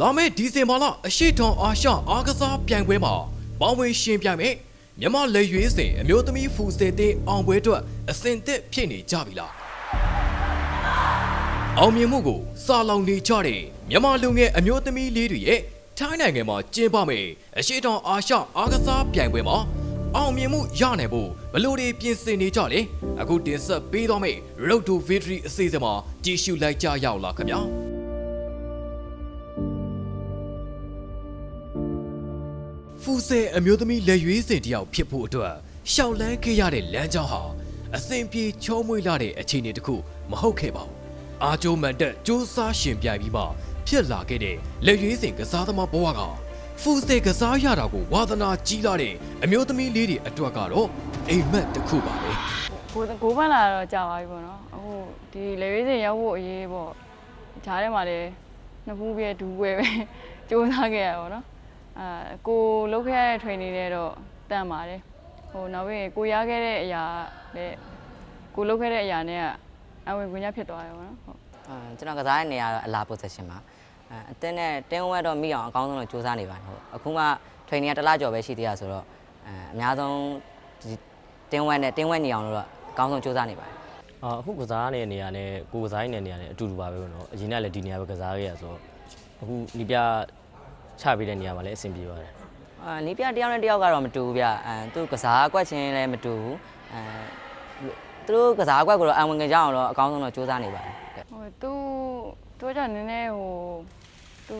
လာမယ့်ဒီဇင်ဘာလအရှိတောင်အာရှအားကစားပြိုင်ပွဲမှာပေါဝင်ရှင်ပြိုင်မယ်မြန်မာလက်ရွေးစင်အမျိုးသမီးဖူစယ်တဲ့အောင်ပွဲအတွက်အစင်သစ်ဖြစ်နေကြပြီလားအောင်မြင်မှုကိုစာလောင်နေကြတဲ့မြန်မာလူငယ်အမျိုးသမီးလေးတွေရဲ့ထိုင်းနိုင်ငံမှာကျင်းပမယ်အရှိတောင်အာရှအားကစားပြိုင်ပွဲမှာအောင်မြင်မှုရနိုင်ဖို့ဘယ်လို့တွေပြင်ဆင်နေကြလဲအခုတင်ဆက်ပေးသွားမယ့် Road to Victory အစီအစဉ်မှာကြည့်ရှုလိုက်ကြရအောင်လားခင်ဗျာ ဆယ်အမျိုးသမီးလက်ရွေးစင်တယောက်ဖြစ်ဖို့အတွက်ရှောက်လန်းခဲ့ရတဲ့လမ်းကြောင်းဟာအစဉ်ပြေချုံးမွေ့လာတဲ့အခြေအနေတစ်ခုမဟုတ်ခဲ့ပါဘူး။အာဂျိုမန်တက်စူးစားရှင်ပြိုင်ပြီးမှဖြစ်လာခဲ့တဲ့လက်ရွေးစင်ကစားသမားဘဝကဖူဆယ်ကစားရတာကိုဝါသနာကြီးလာတဲ့အမျိုးသမီးလေးတွေအတွက်ကတော့အိမ်မက်တစ်ခုပါပဲကိုကိုပန်းလာတော့ကြာပါပြီပေါ့နော်အခုဒီလေရေးစင်ရောက်ဖို့အရေးပေါ့ဂျားထဲမှာလည်းနှစ်ဖူးပြဲဒူးပွဲပဲစူးစမ်းခဲ့ရပါတော့ အာကိုလုပ်ခဲ့ရတဲ့ training တွေတော့တန်ပါတယ်ဟိုနောက်ပြီးကိုရခဲ့တဲ့အရာလည်းကိုလုပ်ခဲ့တဲ့အရာနဲ့ကအဝင်ခွင့်ရဖြစ်သွားရပါတော့ဟုတ်အာကျွန်တော်ကစားတဲ့နေရာကတော့အလာ position မှာအဲအတင်းနဲ့တင်းဝက်တော့မိအောင်အကောင်းဆုံးလို့စူးစမ်းနေပါတယ်ဟုတ်အခုမှ training ကတစ်လကျော်ပဲရှိသေးတာဆိုတော့အဲအများဆုံးဒီတင်းဝက်နဲ့တင်းဝက်ညီအောင်လို့တော့အကောင်းဆုံးစူးစမ်းနေပါတယ်အာအခုကစားနေတဲ့နေရာနဲ့ကိုကစားနေတဲ့နေရာနဲ့အတူတူပါပဲပေါ့နော်အရင်ကလည်းဒီနေရာပဲကစားခဲ့ရဆိုတော့အခုဒီပြ ချပေးတဲ့နေရာမှာလည်းအဆင်ပြေပါတယ်အာနီးပြတစ်ယောက်နဲ့တစ်ယောက်ကတော့မတူဘူးဗျအဲသူကစားကွက်ချင်းလည်းမတူဘူးအဲသူတို့ကစားကွက်ကိုတော့အဝင်ကြအောင်တော့အကောင်းဆုံးတော့စူးစမ်းနေပါတယ်ဟုတ်ဟိုသူသူကနည်းနည်းဟိုသူ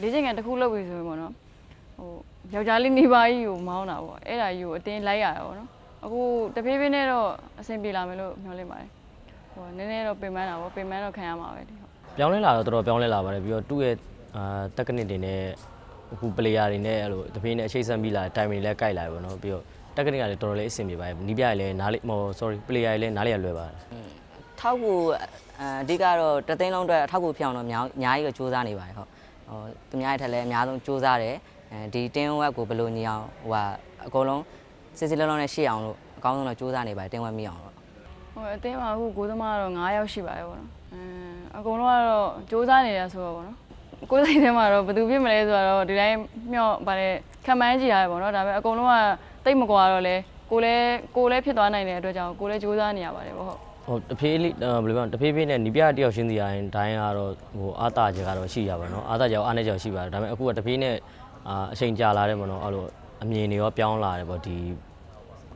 လေးချိန်ကန်တစ်ခုလုပ်ပြီဆိုရင်ပေါ့နော်ဟိုယောက်ျားလေးနေပါကြီးကိုမောင်းတာပေါ့အဲ့ဒါကြီးကိုအတင်းလိုက်ရတာပေါ့နော်အခုတဖြည်းဖြည်းနဲ့တော့အဆင်ပြေလာမယ်လို့မျှော်လင့်ပါတယ်ဟိုနည်းနည်းတော့ပင်ပန်းတာပေါ့ပင်ပန်းတော့ခံရမှာပဲဒီဟုတ်ပြောင်းလဲလာတော့တော်တော်ပြောင်းလဲလာပါတယ်ပြီးတော့သူ့ရဲ့ အာတက်ကနစ်တွေနဲ့အခုပလေယာတွေနဲ့အဲ့လိုတပြေးနဲ့အချိတ်ဆက်ပြီးလာတိုင်တွေလည်းကြိုက်လာပြီပေါ့နော်ပြီးတော့တက်ကနစ်ကလည်းတော်တော်လေးအဆင်ပြေပါတယ်နီးပြရလည်းနားလေးမဟုတ် sorry ပလေယာတွေလည်းနားလေးရလွယ်ပါတယ်ထောက်ကူအအဓိကတော့တသိန်းလုံးအတွက်ထောက်ကူဖြစ်အောင်တော့အများအများကြီးကိုစူးစမ်းနေပါတယ်ဟုတ်ဟိုသူများရဲ့ထက်လည်းအများဆုံးစူးစမ်းတယ်အဲဒီတင်းဝက်ကိုဘယ်လိုညီအောင်ဟိုဟာအကုန်လုံးစစ်စစ်လုံးလုံးနဲ့ရှေ့အောင်လို့အကောင်းဆုံးတော့စူးစမ်းနေပါတယ်တင်းဝက်မိအောင်တော့ဟိုအတင်းမှာအခုကိုသမားတော့9ယောက်ရှိပါတယ်ပေါ့နော်အမ်အကုန်လုံးကတော့စူးစမ်းနေရဆိုတော့ပေါ့နော် ကိုယ်စိတ်ထဲမှာတော့ဘယ်သူဖြစ်မလဲဆိုတော့ဒီတိုင်းမျော့ဗါလေခံမှန်းကြည့်ရတယ်ပေါ့နော်ဒါပေမဲ့အကုန်လုံးကတိတ်မကွာတော့လဲကိုလည်းကိုလည်းဖြစ်သွားနိုင်တဲ့အတွက်ကြောင့်ကိုလည်းစူးစမ်းနေရပါတယ်ပေါ့ဟုတ်ဟိုတဖြည်းလေးအာဘယ်လိုပြောတဖြည်းဖြည်းနဲ့နီးပြတယောက်ရှင်းစီရင်ဒိုင်းကတော့ဟိုအာတာချက်ကတော့ရှိရပါတော့အာတာချက်ရောအားနေချက်ရောရှိပါတယ်ဒါပေမဲ့အခုကတဖြည်းနဲ့အာအချိန်ကြာလာတယ်ပေါ့နော်အဲ့လိုအမြင်တွေရောပြောင်းလာတယ်ပေါ့ဒီ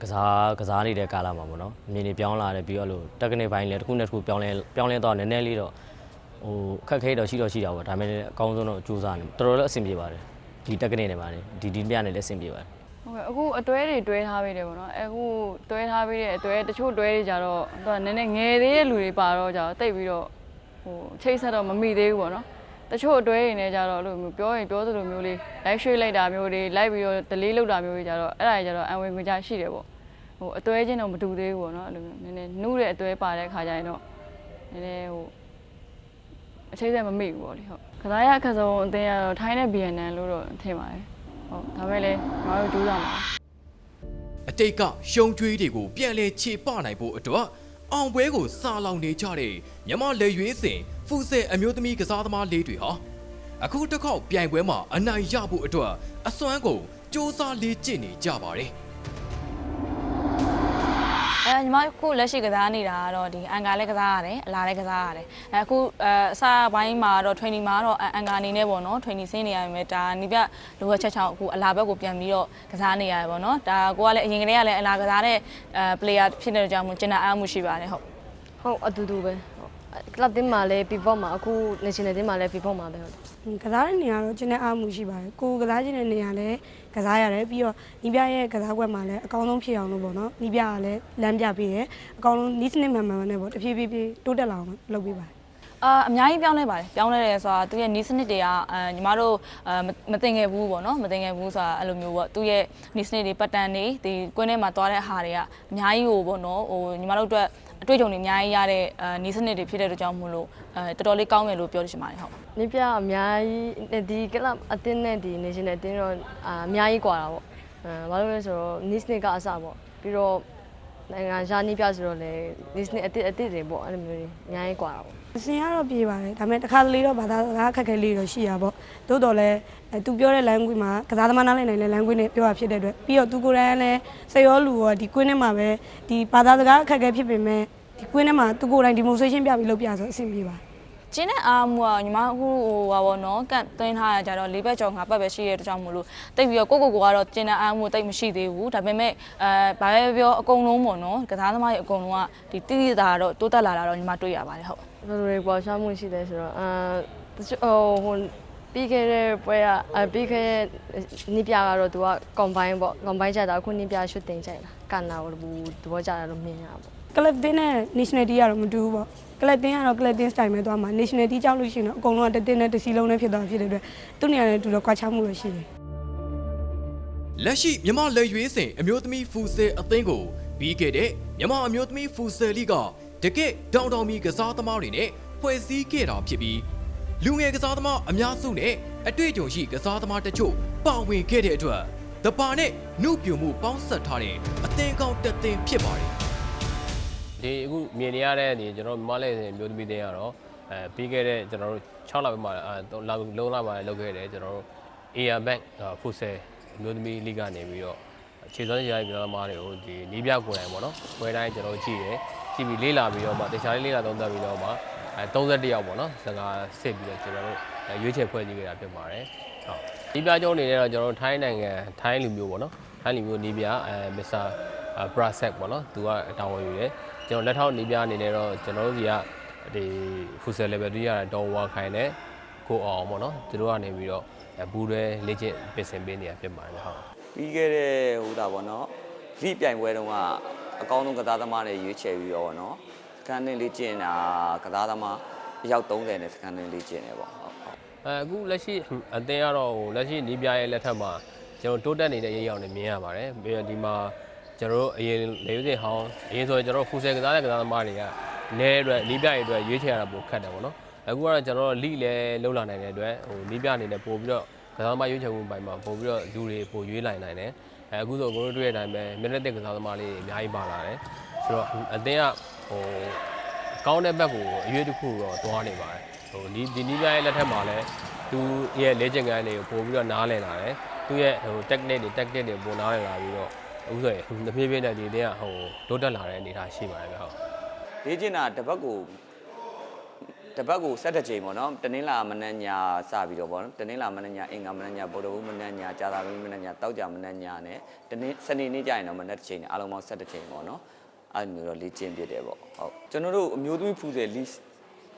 ကစားကစားနေတဲ့ကာလမှာပေါ့နော်အမြင်တွေပြောင်းလာတယ်ပြီးတော့အဲ့လိုတက်ကနေပိုင်းလည်းတစ်ခုနဲ့တစ်ခုပြောင်းလဲပြောင်းလဲတော့နည်းနည်းလေးတော့ ဟိုခက်ခဲတော့ရှိတော့ရှိတာပေါ့ဒါပေမဲ့အကောင်းဆုံးတော့ကြိုးစားနေတော်တော်လေးအဆင်ပြေပါတယ်ဒီတက်ကနေနဲ့ပါတယ်ဒီဒီပြနဲ့လည်းအဆင်ပြေပါတယ်ဟုတ်ကဲ့အခုအတွဲတွေတွဲထားပေးတယ်ပေါ့နော်အခုတွဲထားပေးတဲ့အတွဲတချို့တွဲတွေကြတော့သူကနည်းနည်းငယ်သေးတဲ့လူတွေပါတော့ကြတော့တိတ်ပြီးတော့ဟိုချိတ်ဆက်တော့မမိသေးဘူးပေါ့နော်တချို့အတွဲတွေနဲ့ကြတော့အဲ့လိုမျိုးပြောရင်ပြောသလိုမျိုးလေး live ရွှေ့လိုက်တာမျိုးတွေ live ပြီးတော့ delay လုပ်တာမျိုးတွေကြတော့အဲ့ဒါတွေကြတော့အံဝင်ခွင့်ကြရှိတယ်ပေါ့ဟိုအတွဲချင်းတော့မတူသေးဘူးပေါ့နော်အဲ့လိုမျိုးနည်းနည်းနှူးတဲ့အတွဲပါတဲ့ခါကျရင်တော့နည်းနည်းဟို အချိတ်ဆက်မမိဘူးပေါ့လေဟုတ်ကစားရအခက်ဆုံးအတင်းကတော့ထိုင်းနဲ့ BNN လို့တော့ထင်ပါတယ်ဟုတ်ဒါပေမဲ့လည်းငါတို့ကြိုးစားမှာအတိတ်ကရှုံးကြွေးတွေကိုပြန်လဲခြေပနိုင်ဖို့အတွက်အောင်ပွဲကိုစာလောင်နေကြတဲ့မြမလက်ရွေးစင်ဖူဆယ်အမျိုးသမီးကစားသမားလေးတွေဟာအခုတစ်ခေါက်ပြိုင်ပွဲမှာအနိုင်ရဖို့အတွက်အစွမ်းကုန်စ조사လေ့ကျင့်နေကြပါတယ် အဲညီမခုလက်ရှိကစားနေတာကတော့ဒီအန်ကာလည်းကစားရတယ်အလာလည်းကစားရတယ်အဲအခုအဲအစပိုင်းမှာတော့ training မှာတော့အန်ကာအနေနဲ့ပေါ့နော် training ဆင်းနေရမယ်ဒါနိပြလိုအပ်ချက်ချောင်းအခုအလာဘက်ကိုပြန်ပြီးတော့ကစားနေရတယ်ပေါ့နော်ဒါကိုကလည်းအရင်ကတည်းကလည်းအလာကစားတဲ့အဲ player ဖြစ်နေတဲ့ကြောင့်မို့ကျင်နာအားမှုရှိပါတယ်ဟုတ်ဟုတ်အတူတူပဲကလ ပ်တင်းမှာလည်း pivot မှာအခု national team မှာလည်း pivot မှာပဲဟုတ်တယ်ဟွန်းကစားတဲ့နေရာတော့ကျင်းတဲ့အားမှုရှိပါတယ်ကိုယ်ကစားခြင်းတဲ့နေရာလည်းကစားရတယ်ပြီးတော့နီးပြရဲ့ကစားကွက်မှာလည်းအကောင်းဆုံးဖြစ်အောင်လို့ပေါ့နော်နီးပြကလည်းလမ်းပြပေးတယ်အကောင်းဆုံးနီးစနစ်မှန်မှန်နဲ့ပေါ့တဖြည်းဖြည်းဖြည်းတိုးတက်လာအောင်လုပ်ပေးပါတယ် အာအများကြီးပြောင်းလဲပါတယ်ပြောင်းလဲတယ်ဆိုတာသူရဲ့နီးစနစ်တွေကအဲညီမတို့အဲမမတင်ခဲ့ဘူးပေါ့နော်မတင်ခဲ့ဘူးဆိုတာအဲ့လိုမျိုးပေါ့သူရဲ့နီးစနစ်တွေပတ်တန်တွေဒီကွင်းထဲမှာသွားတဲ့ဟာတွေကအများကြီးကိုပေါ့နော်ဟိုညီမတို့အတွက် အတွေ့အကြုံတွေအများကြီးရတဲ့အဲနီးစနစ်တွေဖြစ်တဲ့အတွက်ကြောင့်မို့လို့အဲတော်တော်လေးကောင်းတယ်လို့ပြောလို့ရှိပါတယ်ဟုတ် ။နိပြအများကြီးဒီကလပ်အတင်းနဲ့ဒီ national အတင်းတော့အာအများကြီးกว่าတာပေါ့။အဲဘာလို့လဲဆိုတော့ niche နဲ့ကအစပေါ့။ပြီးတော့ နိုင်ငံခြားနီးပြဆိုတော့လေဒီစနစ်အစ်အစ်တွေပေါ့အဲ့လိုမျိုးတွေအများကြီးกว่าတာပေါ့ အစင်ကတော့ပြေးပါတယ်ဒါပေမဲ့တစ်ခါတလေတော့ဘာသာစကားခက်ခဲလေးတော့ရှိရပါတော့သို့တော်လည်းအဲသူပြောတဲ့ language မှာကစားသမားနားလည်နိုင်တဲ့ language နဲ့ပြောတာဖြစ်တဲ့အတွက်ပြီးတော့သူကိုယ်တိုင်ကလည်းစိတ်ရောလူရောဒီကွင်းထဲမှာပဲဒီဘာသာစကားအခက်အခဲဖြစ်ပေမဲ့ဒီကွင်းထဲမှာသူကိုယ်တိုင် demonstration ပြပြီးလုပ်ပြဆိုအဆင်ပြေပါတယ်ကျင်းတဲ့အားမှုကညီမအခုဟိုပါဘောနော်ကန့်သွင်းထားရကြတော့လေးဘက်ကျော်ငါပတ်ပဲရှိရတဲ့ကြောင့်မလို့တိတ်ပြီးတော့ကိုကိုကိုကတော့ကျင်းတဲ့အားမှုတိတ်မရှိသေးဘူးဒါပေမဲ့အဲဘာပဲပြောအကုန်လုံးပေါ့နော်ကစားသမားတွေအကုန်လုံးကဒီတိတိတာတော့တိုးတက်လာတာတော့ညီမတွေ့ရပါတယ်ဟုတ် ဘယ်လိုတွေပေါ်ရှားမှုရှိလဲဆိုတော့အာတချို့ဟိုဟိုပြီးခဲ့တဲ့ပွဲကအပြီးခဲ့တဲ့နီးပြကတော့သူက combine ပေါ့ combine ကြတာအခုနီးပြရှုတင်ကြိုက်တာကန်နာကိုဘူးသဘောကျတယ်လို့မြင်ရပါပေါ့ကလပ်တင်းနဲ့ national team ကတော့မတူဘူးပေါ့ကလပ်တင်းကတော့ကလပ်တင်း style ပဲသွားမှာ national team ကြောက်လို့ရှိရင်တော့အကုန်လုံးကတတင်းနဲ့တစ်စီလုံးနဲ့ဖြစ်သွားဖြစ်တဲ့အတွက်သူ့နေရာနဲ့တူတော့ကွာခြားမှုလို့ရှိတယ်လက်ရှိမြမလက်ရွေးစင်အမျိုးသမီးဖူဆယ်အသင်းကိုပြီးခဲ့တဲ့မြမအမျိုးသမီးဖူဆယ်လိက တကယ့်တောင်တောင်မီကစားသမားတွေနဲ့ဖွဲ့စည်းခဲ့တာဖြစ်ပြီးလူငယ်ကစားသမားအများစုနဲ့အတွေ့အကြုံရှိကစားသမားတချို့ပါဝင်ခဲ့တဲ့အတွက်တပါနဲ့နှုတ်ပြမှုပေါင်းဆက်ထားတဲ့အသင်းကောင်းတစ်သင်းဖြစ်ပါတယ်ဒီအခုမြင်နေရတဲ့ဒီကျွန်တော်မြန်မာလဲမျိုးသမီးတင်းကတော့အဲပြီးခဲ့တဲ့ကျွန်တော်တို့6လပိုင်းမှာအဲလာလုံးလာမှာလုပ်ခဲ့တယ်ကျွန်တော်တို့ AR Bank Futsal မျိုးသမီးလိကနေပြီးတော့ခြေစွမ်းရည်ပြည်တော်သမားတွေကိုဒီနီးပြကိုယ်တိုင်ပေါ့နော်ဝယ်တိုင်းကျွန်တော်ကြည့်တယ် ကြည့်ပြီးလေ့လာပြီးတော့မှတခြားလေးလေ့လာသုံးသပ်ပြီးတော့မှအဲ31ယောက်ပေါ့နော်စကားစစ်ပြီးတော့ကျွန်တော်တို့ရွေးချယ်ဖွဲ့စည်းခဲ့တာဖြစ်ပါတယ်ဟုတ်နီးပြကျုံးအနေနဲ့တော့ကျွန်တော်တို့ထိုင်းနိုင်ငံထိုင်းလူမျိုးပေါ့နော်ထိုင်းလူမျိုးနီးပြအဲမစ္စတာဘရာဆက်ပေါ့နော်သူကတာဝန်ယူတယ်ကျွန်တော်လက်ထောက်နေပြအနေနဲ့တော့ကျွန်တော်တို့စီကဒီဖူဆယ် level 2ရတဲ့ဒေါ်ဝါခိုင်နဲ့ကိုအောင်ပေါ့နော်သူတို့ကနေပြီးတော့ဘူးရဲလေ့ကျင့်ပြင်ဆင်ပေးနေတာဖြစ်ပါတယ်ဟုတ်ပြီးခဲ့တဲ့ဟိုတာပေါ့နော်လိပြိုင်ပွဲတုန်းက အကောင်းဆုံးကစားသမားတွေရွေးချယ်ပြီးတော့ပေါ့နော်စကန်တင်လေးကျင့်တာကစားသမားအယောက်30နဲ့စကန်တင်လေးကျင့်တယ်ပေါ့ဟုတ်ဟုတ်အဲအခုလက်ရှိအသင်းကတော့ဟိုလက်ရှိနီးပြရဲ့လက်ထက်မှာကျွန်တော်တိုးတက်နေတဲ့ရေးရောင်တွေမြင်ရပါတယ်ပြီးတော့ဒီမှာကျွန်တော်တို့အရင်လေဦးစင်ဟောင်းအရင်ဆိုရင်ကျွန်တော်ဖူဆယ်ကစားတဲ့ကစားသမားတွေကနဲအတွက်နီးပြရဲ့အတွက်ရွေးချယ်ရတာပိုခက်တယ်ပေါ့နော်အခုကတော့ကျွန်တော်တို့လိလည်းလှုပ်လာနိုင်တဲ့အတွက်ဟိုနီးပြအနေနဲ့ပို့ပြီးတော့ကစားသမားရွေးချယ်မှုပိုင်းမှာပို့ပြီးတော့လူတွေပို့ရွေးလိုက်နိုင်တယ် အဲအခုဆိုကိုတို့တွေ့တဲ့အတိုင်းပဲမျက်နှာသစ်ကစားသမားလေးတွေအများကြီးပါလာတယ်ဆိုတော့အသင်းကဟိုကောင်းတဲ့ဘက်ကိုအရွေးတစ်ခုတော့တွားနေပါတယ်ဟိုဒီဒီနီးပြရဲ့လက်ထက်မှာလည်းသူရဲ့လေ့ကျင့်ခန်းတွေကိုပို့ပြီးတော့နားလည်လာတယ်သူရဲ့ဟို technique တွေ tactic တွေပို့နားလည်လာပြီးတော့အခုဆိုရင်တဖြည်းဖြည်းနဲ့ဒီတင်းကဟိုတိုးတက်လာတဲ့အနေအထားရှိပါတယ်ဗျဟုတ်လေ့ကျင့်တာတစ်ပတ်ကို တစ်ပတ်ကို7ချိန်ပေါ့နော်တနင်္လာမနက်ညာစပြီးတော့ပေါ့နော်တနင်္လာမနက်ညာအင်္ဂါမနက်ညာဗုဒ္ဓဟူးမနက်ညာကြာသပတေးမနက်ညာတောက်ကြမနက်ညာနဲ့တနင်စနေနေ့ကျရင်တော့မနက်တစ်ချိန်နဲ့အားလုံးပေါင်း7ချိန်ပေါ့နော်အဲ့လိုမျိုးတော့လေ့ကျင့်ပြတယ်ပေါ့ဟုတ်ကျွန်တော်တို့အမျိုးသမီးဖူးတယ်လီ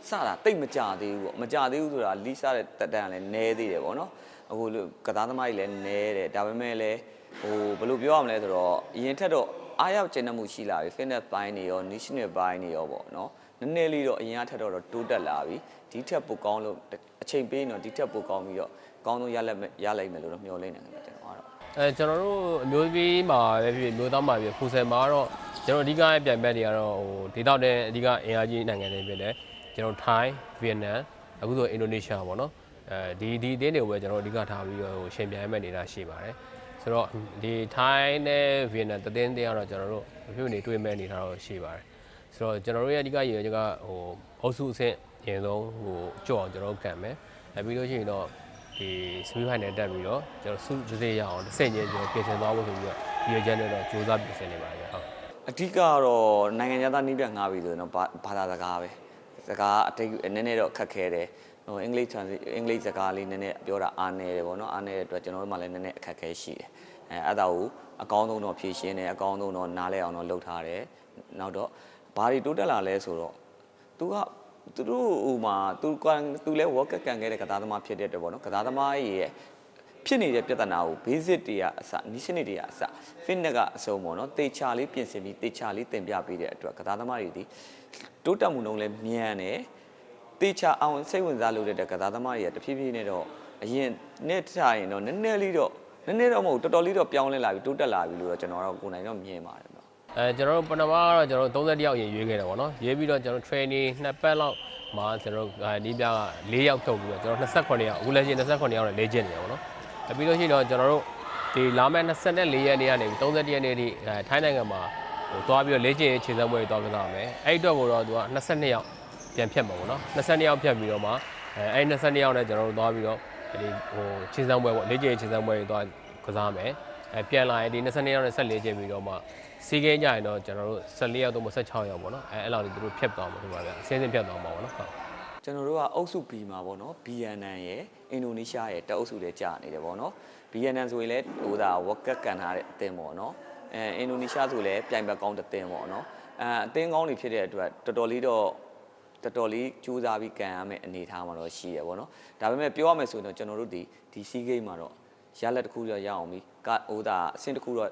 စတာတိတ်မကြသေးဘူးပေါ့မကြသေးဘူးဆိုတာလီစတဲ့တက်တန်ကလည်းနဲသေးတယ်ပေါ့နော်အခုကစားသမားကြီးလည်းနဲတယ်ဒါပေမဲ့လည်းဟိုဘယ်လိုပြောရမလဲဆိုတော့အရင်ထက်တော့ အားရောက်ကျဉ်းမှုရှိလာပြီ fitness ဘိုင်းတွေရော national ဘိုင်းတွေရောပေါ့နော်နည်းနည်းလေးတော့အရင်ကထက်တော့တိုးတက်လာပြီဒီထက်ပိုကောင်းလို့အချိန်ပေးရင်တော့ဒီထက်ပိုကောင်းပြီးတော့ကောင်းဆုံးရလက်ရလိုက်မယ်လို့တော့မျှော်လင့်နေတယ်ကျွန်တော်ကတော့အဲကျွန်တော်တို့အမျိုးသမီးမှာပဲဖြစ်ဖြစ်မျိုးသားမှာပဲဖူဆယ်မှာတော့ကျွန်တော်အဓိကပြိုင်ဘက်တွေကတော့ဟိုဒေသတဲ့အဓိကအင်အားကြီးနိုင်ငံတွေဖြစ်တယ်ကျွန်တော်ထိုင်းဗီယက်နမ်အခုဆိုအင်ဒိုနီးရှားပေါ့နော်အဲဒီဒီအသင်းတွေကိုပဲကျွန်တော်အဓိကထားပြီးတော့ဟိုရှင်ပြိုင်မဲ့နေတာရှိပါတယ် ဆိုတော့ဒီထိုင်းနဲ့ဗီယက်နမ်တသင်းတင်းကတော့ကျွန်တော်တို့အဖြစ်နေတွေ့မဲ့နေတာတော့ရှိပါတယ်ဆိုတော့ကျွန်တော်တို့ရဲ့အဓိကရည်ရွယ်ချက်ကဟိုအုပ်စုအဆင့်အရင်ဆုံးဟိုကြော့အောင်ကျွန်တော်တို့ကန်မယ်အဲပြီးလို့ရှိရင်တော့ဒီစမီဖိုင်နယ်တက်ပြီးတော့ကျွန်တော်စုစစေးရအောင်တစ်ဆင့်ချင်းကျွန်တော်ပြင်ဆင်သွားဖို့ဆိုပြီးတော့ဒီရချမ်းနဲ့တော့စူးစမ်းပြင်ဆင်နေပါတယ်ဟုတ်အဓိကကတော့နိုင်ငံခြားသားနှီးပြငားပြီဆိုရင်တော့ဘာဘာသာစကားပဲစကားအတိတ်နည်းနည်းတော့ခက်ခဲတယ် ဟိုအင်္ဂလိပ် translate အင်္ဂလိပ်စကားလေးနည်းနည်းပြောတာအားနည်းတယ်ပေါ့နော်အားနည်းတဲ့အတွက်ကျွန်တော်တို့မှလည်းနည်းနည်းအခက်ခဲရှိတယ်အဲအဲ့ဒါကိုအကောင်းဆုံးတော့ဖြည့်ရှင်းတယ်အကောင်းဆုံးတော့နားလဲအောင်တော့လုပ်ထားတယ်နောက်တော့ဘာတွေတိုးတက်လာလဲဆိုတော့ तू ကသူတို့ဟိုမှာ तू ကသူလဲ work ကန်ခဲ့တဲ့ကစားသမားဖြစ်တဲ့အတွက်ပေါ့နော်ကစားသမားရဲ့ဖြစ်နေတဲ့ပြဿနာကို basic တွေကအစ niche တွေကအစ fitness ကအဆုံးပေါ့နော်တေချာလေးပြင်ဆင်ပြီးတေချာလေးသင်ပြပေးတဲ့အတွက်ကစားသမားတွေဒီတိုးတက်မှုနှုန်းလဲမြန်တယ် တေချာအောင်စိတ်ဝင်စားလို့တဲ့ကစားသမားတွေကတဖြည်းဖြည်းနဲ့တော့အရင်နဲ့ထားရင်တော့နည်းနည်းလေးတော့နည်းနည်းတော့မဟုတ်တော်တော်လေးတော့ပြောင်းလဲလာပြီတိုးတက်လာပြီလို့တော့ကျွန်တော်တော့ကိုယ်နိုင်တော့မြင်ပါတယ်ဗျအဲကျွန်တော်တို့ပထမကတော့ကျွန်တော်တို့30ယောက်ရင်ရွေးခဲ့တယ်ပေါ့နော်ရွေးပြီးတော့ကျွန်တော် training နှစ်ပတ်လောက်မှာကျွန်တော်တို့ဒီပြက4ယောက်ထုတ်ပြီးတော့ကျွန်တော်28ယောက်အခုလည်းရှိ28ယောက်နဲ့လေ့ကျင့်နေတယ်ပေါ့နော်အပြီးလို့ရှိရင်တော့ကျွန်တော်တို့ဒီလာမယ့်24ရက်နေ့ကနေ31ရက်နေ့ထိအဲထိုင်းနိုင်ငံမှာဟိုသွားပြီးတော့လေ့ကျင့်ရေးခြေစမ်းပွဲတွေသွားကစားမယ်အဲ့ဒီအတွက်ကိုတော့သူက22ယောက် ပြန်ဖြတ်မှာပေါ့နော်22ယောက်ဖြတ်ပြီးတော့မှအဲအဲ့ဒီ22ယောက်နဲ့ကျွန်တော်တို့သွားပြီးတော့ဒီဟိုခြေစမ်းပွဲပေါ့လေ့ကျင့်ရေးခြေစမ်းပွဲတွေသွားကစားမယ်အဲပြန်လာရင်ဒီ22ယောက်နဲ့ဆက်လေ့ကျင့်ပြီးတော့မှစီးကင်းကြရင်တော့ကျွန်တော်တို့14ယောက်သို့မဟုတ်16ယောက်ပေါ့နော်အဲအဲ့လောက်ဒီသူတို့ဖြတ်သွားမှာဒီမှာဗျအစင်းစင်းဖြတ်သွားမှာပေါ့နော်ဟုတ်ကျွန်တော်တို့ကအုပ်စု B မှာပေါ့နော် BNN ရဲ့အင်ဒိုနီးရှားရဲ့တအုပ်စုတွေကြာနေတယ်ပေါ့နော် BNN ဆိုရင်လည်းဟိုဒါဝက်ကတ်ကန်ထားတဲ့အသင်းပေါ့နော်အဲအင်ဒိုနီးရှားဆိုလည်းပြိုင်ဘက်ကောင်းတစ်သင်းပေါ့နော်အဲအသင်းကောင်းတွေဖြစ်တဲ့အတွက်တော်တော်လေးတော့ တော်တော်လေးကြိုးစားပြီးကန်ရမယ့်အနေအထားမှာတော့ရှိရပေါ့နော်ဒါပေမဲ့ပြောရမယ်ဆိုရင်တော့ကျွန်တော်တို့ဒီဒီစီးဂိမ်းမှာတော့ရလက်တစ်ခုတော့ရအောင်ပြီကဟိုဒါအဆင့်တစ်ခုတော့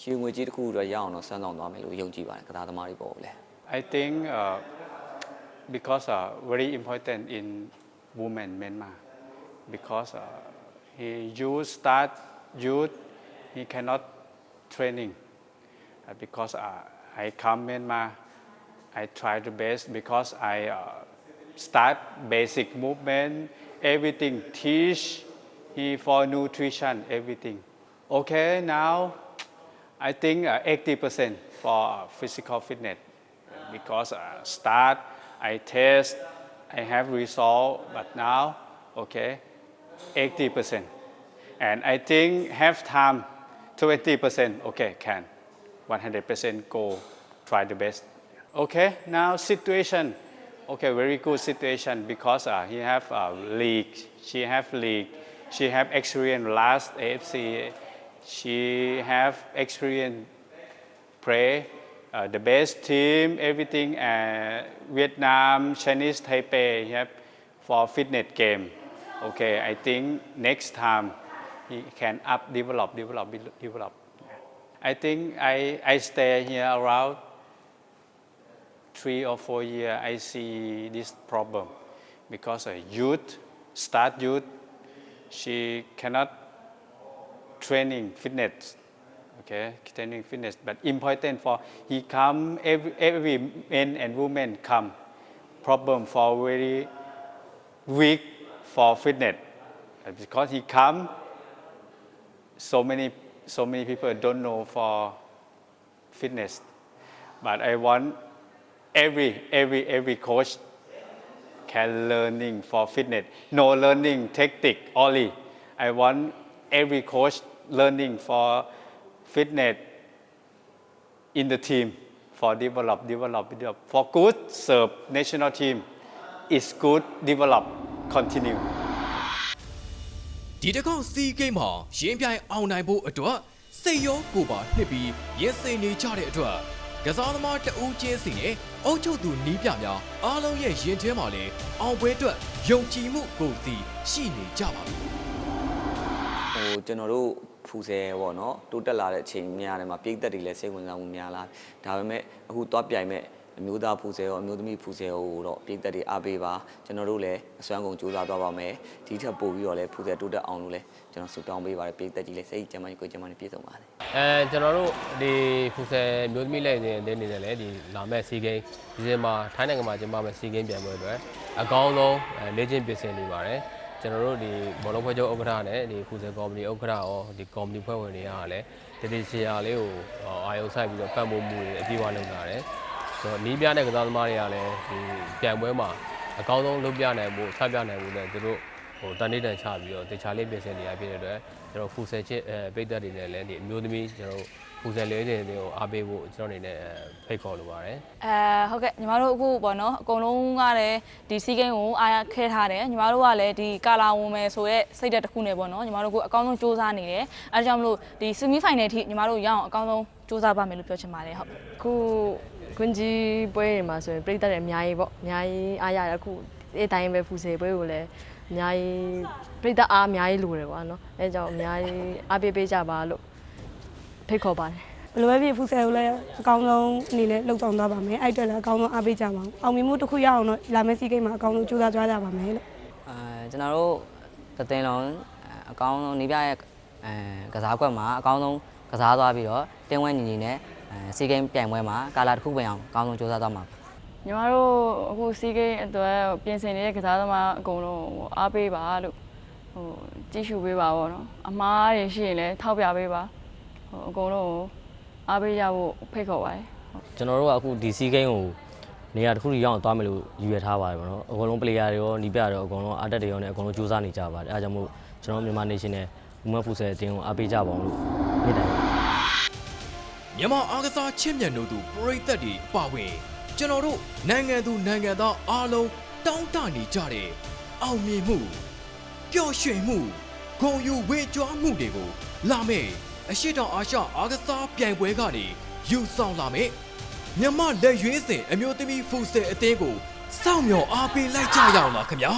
ရွှေငွေကြီးတစ်ခုတော့ရအောင်တော့စမ်းဆောင်သွားမယ်လို့ယုံကြည်ပါတယ်ကစားသမားတွေပေါ့လေ I think uh, because uh, very important in women Myanmar because uh, he youth start youth he cannot training uh, because uh, I come Myanmar I try the best because I uh, start basic movement everything teach he for nutrition everything. Okay now I think uh, 80% for uh, physical fitness. Because uh, start I test I have result but now okay 80% and I think half time 20% okay can. 100% go try the best okay now situation okay very good situation because uh, he have uh, league she have league she have experience last AFC she have experience play uh, the best team, everything. Uh, Vietnam, Chinese Taipei for fitness game. Okay, I think next time he can up, develop, develop, develop. I think I, I stay here around three or four years. I see this problem. Because a youth, start youth, she cannot training fitness okay? Training fitness but important for he come every, every men and women come. Problem for very weak for fitness. Because he come so many so many people don't know for fitness. But i want every every every coach can learning for fitness no learning technique only i want every coach learning for fitness in the team for develop, develop, develop. For good serve national team, is good develop, continue. ဒီတစ်ခေါက်စီးဂိမ်းမှာရင်းပြိုင်အောင်နိုင်ဖို့အတွက်စိတ်ရောကိုယ်ပါနှစ်ပြီးရင်စိန်နေကြတဲ့အတွက်ကစားသမားတဦးချင်းစီနဲ့ အုပ်ချုပ်သူနီးပြများအားလုံးရဲ့ရင်ထဲမှာလည်းအောင်ပွဲအတွက်ယုံကြည်မှုကိုယ်စီရှိနေကြပါပြီဟိုကျွန်တော်တို့ဖူဆယ်ပေါ့နော်တိုးတက်လာတဲ့အချိန်များတယ်မှာပြည်သက်တွေလည်းစိတ်ဝင်စားမှုများလာဒါပေမဲ့အခုသွားပြိုင်မဲ့ အမျိုးသားဖူဆယ်ရောအမျိုးသမီးဖူဆယ်ရောတော့ပြည်သက်တွေအားပေးပါကျွန်တော်တို့လည်းအစွမ်းကုန်ကြိုးစားသွားပါမယ်ဒီထက်ပိုပြီးတော့လည်းဖူဆယ်တိုးတက်အောင်လို့လည်းကျွန်တော်ဆုတောင်းပေးပါတယ်ပြည်သက်ကြီးလည်းစိတ်ကြမ်းမှန်ကိုကြမ်းမှန်ပြည့်စုံပါတယ်အဲကျွန်တော်တို့ဒီဖူဆယ်မျိုးသမီးလက်နေနေနေတယ်လေဒီလာမဲ့စီဂိမ်းဒီဇင်ဘာထိုင်းနိုင်ငံမှာကျင်းပမဲ့စီဂိမ်းပြန်ပွဲအတွက်အကောင်းဆုံးအဲလေ့ကျင့်ပြင်ဆင်နေပါတယ်ကျွန်တော်တို့ဒီဘောလုံးဖွဲ့ချုပ်ဥက္ကဋ္ဌနဲ့ဒီဖူဆယ်ကော်မတီဥက္ကဋ္ဌရောဒီကော်မတီဖွဲ့ဝင်တွေကလည်းတတိချရာလေးကိုအာရုံစိုက်ပြီးတော့ပတ်မှုမှုတွေအပြည့်အဝလုပ်လာတယ် ဆိုတော့နီးပြတဲ့ကစားသမားတွေကလည်းဒီပြန်ပွဲမှာအကောင်းဆုံးလုပ်ပြနိုင်မှုဆက်ပြနိုင်မှုနဲ့သူတို့ဟိုတန်နေတန်ချပြီးတော့တခြားလေးပြင်ဆင်နေရဖြစ်တဲ့အတွက်ကျွန်တော်ဖူဆယ်ချစ်အဲပိတ်သက်တွေနဲ့လည်းဒီအမျိုးသမီးကျွန်တော်ဖူဆယ်လေးတွေကိုအားပေးဖို့ကျွန်တော်အနေနဲ့ဖိတ်ခေါ်လိုပါတယ်အဲဟုတ်ကဲ့ညီမတို့အခုပေါ့နော်အကုန်လုံးကလည်းဒီစီးကိန်းကိုအားရခဲထားတယ်ညီမတို့ကလည်းဒီကာလာဝင်မယ်ဆိုရဲစိတ်သက်တစ်ခုနဲ့ပေါ့နော်ညီမတို့ကအကောင်းဆုံးစူးစမ်းနေတယ်အဲဒါကြောင့်မလို့ဒီဆီမီဖိုင်နယ်ထိညီမတို့ရအောင်အကောင်းဆုံးစူးစမ်းပါမယ်လို့ပြောချင်ပါတယ်ဟုတ်အ ခုကွန်ကြီးပွဲတွေမှာဆိုရင်ပြည်သက်တယ်အများကြီးပေါ့အများကြီးအားရတယ်အခုအဲတိုင်းပဲဖူစေပွဲကိုလည်းအများကြီးပြည်သက်အားအများကြီးလိုတယ်ကွာနော်အဲကြောင့်အများကြီးအားပေးပေးကြပါလို့ဖိတ်ခေါ်ပါတယ်ဘယ်လိုပဲဖြစ်ဖူဆယ်ကိုလည်းအကောင်းဆုံးအနေနဲ့လှုပ်ဆောင်သွားပါမယ်အဲ့အတွက်လည်းအကောင်းဆုံးအားပေးကြပါအောင်အောင်မြင်မှုတစ်ခုရအောင်တော့လာမယ့်စီးကိမ်းမှာအကောင်းဆုံးကြိုးစားကြကြပါမယ်လို့အဲကျွန်တော်တို့တသင်းလုံးအကောင်းဆုံးနေပြရဲ့အဲကစားကွက်မှာအကောင်းဆုံးကစားသွားပြီးတော့တင်းဝဲညီညီနဲ့အဲ စီဂိမ်းပြိုင်ပွဲမှာကာလာတစ်ခုပင်အောင်အကောင်းဆုံးစူးစမ်းသွားမှာပါညီမတို့အခုစီးကိန်းအတွက်ပြင်ဆင်နေတဲ့ကစားသမားအကုန်လုံးဟိုအားပေးပါလို့ဟိုကြည့်ရှုပေးပါပေါ့နော်အမားတွေရှိရင်လည်းထောက်ပြပေးပါဟိုအကုန်လုံးကိုအားပေးကြဖို့ဖိတ်ခေါ်ပါတယ်ကျွန်တော်တို့ကအခုဒီစီးကိန်းကိုနေရာတစ်ခုထိရောက်အောင်သွားမယ်လို့ယူရထားပါတယ်ဗောနော်အကုန်လုံး player တွေရောနီးပြတွေရောအကုန်လုံးအားတက်တွေရောနဲ့အကုန်လုံးစူးစမ်းနေကြပါတယ်အဲဒါကြောင့်မို့ကျွန်တော်မြန်မာ nation နဲ့ women futsal အတင်းကိုအားပေးကြပါအောင်လို့မြစ်တယ် မြန်မာအားကစားချင်းမြန်တို့သူပရိသတ်တွေအပါအဝင်ကျွန်တော်တို့နိုင်ငံသူနိုင်ငံသားအားလုံးတောင်းတနေကြတဲ့အောင်မြင်မှုပျော်ရွှင်မှုဂုဏ်ယူဝေကြွားမှုတွေကို လာမယ့်အရှိတောင်အာရှအားကစားပြိုင်ပွဲကနေယူဆောင်လာမယ့်မြန်မာလက်ရွေးစင်အမျိုးသမီးဖူဆယ်အသင်းကိုစောင့်မျှော်အားပေးလိုက်ကြရအောင်ပါခင်ဗျာ